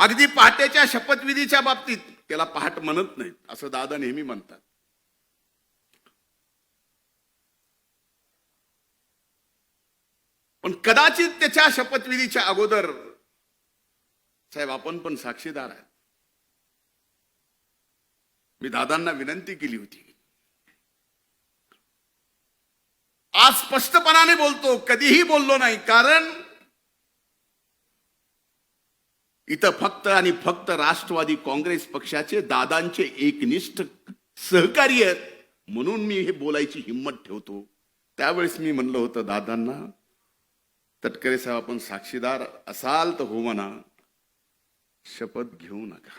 अगदी पहाटेच्या शपथविधीच्या बाबतीत त्याला पहाट म्हणत नाहीत असं दादा नेहमी म्हणतात. पण कदाचित त्याच्या शपथविधीच्या अगोदर साहेब आपण पण साक्षीदार आहे मी दादांना विनंती केली होती. आज स्पष्टपणाने बोलतो कधीही बोललो नाही कारण इथं फक्त आणि फक्त राष्ट्रवादी काँग्रेस पक्षाचे दादांचे एकनिष्ठ सहकारी आहेत. म्हणून मी हे बोलायची हिंमत ठेवतो. त्यावेळेस मी म्हणलं होतं दादांना तटकरे साहेब आपण साक्षीदार असाल तर हो म्हणा. शपथ घेऊ नका.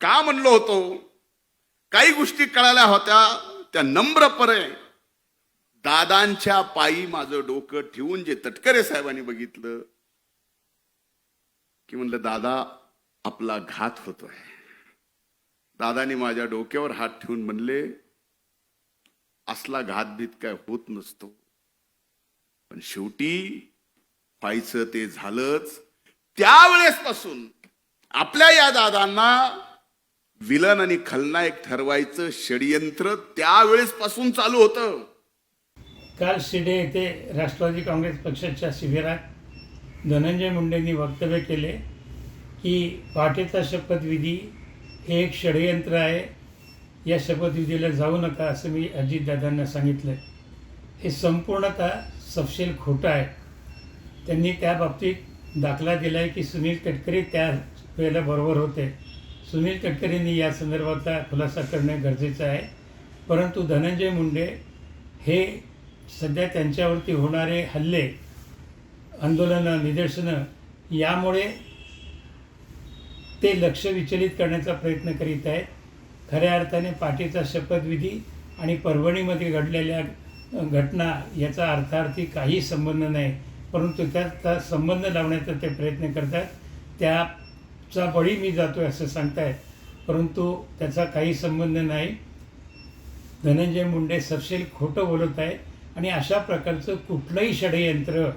का म्हणलो होतो? काही गोष्टी कळाल्या होत्या. त्या नम्रपणे दादांच्या पायी माझं डोकं ठेवून जे तटकरे साहेबांनी बघितलं की म्हणलं दादा आपला घात होतोय. दादानी माझ्या डोक्यावर हात ठेवून म्हणले असला घातभीत काय होत नसतो. पण शेवटी व्हायचं ते झालंच. त्यावेळेसपासून आपल्या या दादांना विलन आणि खलनायक ठरवायचं षडयंत्र त्यावेळेसपासून चालू होतं. काल शिडे येथे राष्ट्रवादी काँग्रेस पक्षाच्या शिबिरात धनंजय मुंडेंनी वक्तव्य केले की वाटेचा शपथविधी हे एक षडयंत्र आहे. या शपथविधीला जाऊ नका असं मी अजितदादांना सांगितलं हे संपूर्णतः सपशेल खोटं आहे. त्यांनी त्या बाबतीत दाखला दिला आहे की सुनील तटकरे त्या वेळेला बरोबर होते. सुनील तटकरेंनी या संदर्भातला खुलासा करणे गरजेचं आहे. परंतु धनंजय मुंडे हे सध्या त्यांच्यावरती होणारे हल्ले आंदोलनं निदर्शनं यामुळे ते लक्ष विचलित करण्याचा प्रयत्न करीत आहेत. खऱ्या अर्थाने पाठीचा शपथविधी आणि परभणीमध्ये घडलेल्या घटना याचा अर्थार्थी काही संबंध नाही परंतु त्याचा संबंध लावण्याचा ते प्रयत्न करतात. त्याचा बळी मी जातो आहे असं सांगतायत परंतु त्याचा काही संबंध नाही. धनंजय मुंडे सपशेल खोटं बोलत आहे आणि अशा प्रकारचं कुठलंही षडयंत्र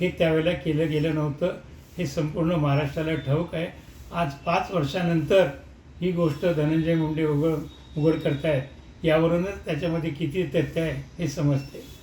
हे त्यावेळेला केलं गेलं नव्हतं. हे संपूर्ण महाराष्ट्राला ठाऊक आहे. आज पाच वर्षानंतर ही गोष्ट धनंजय मुंडे उघड उघड करतायत. यावरूनच त्याच्यामध्ये किती तथ्य आहे हे समजते.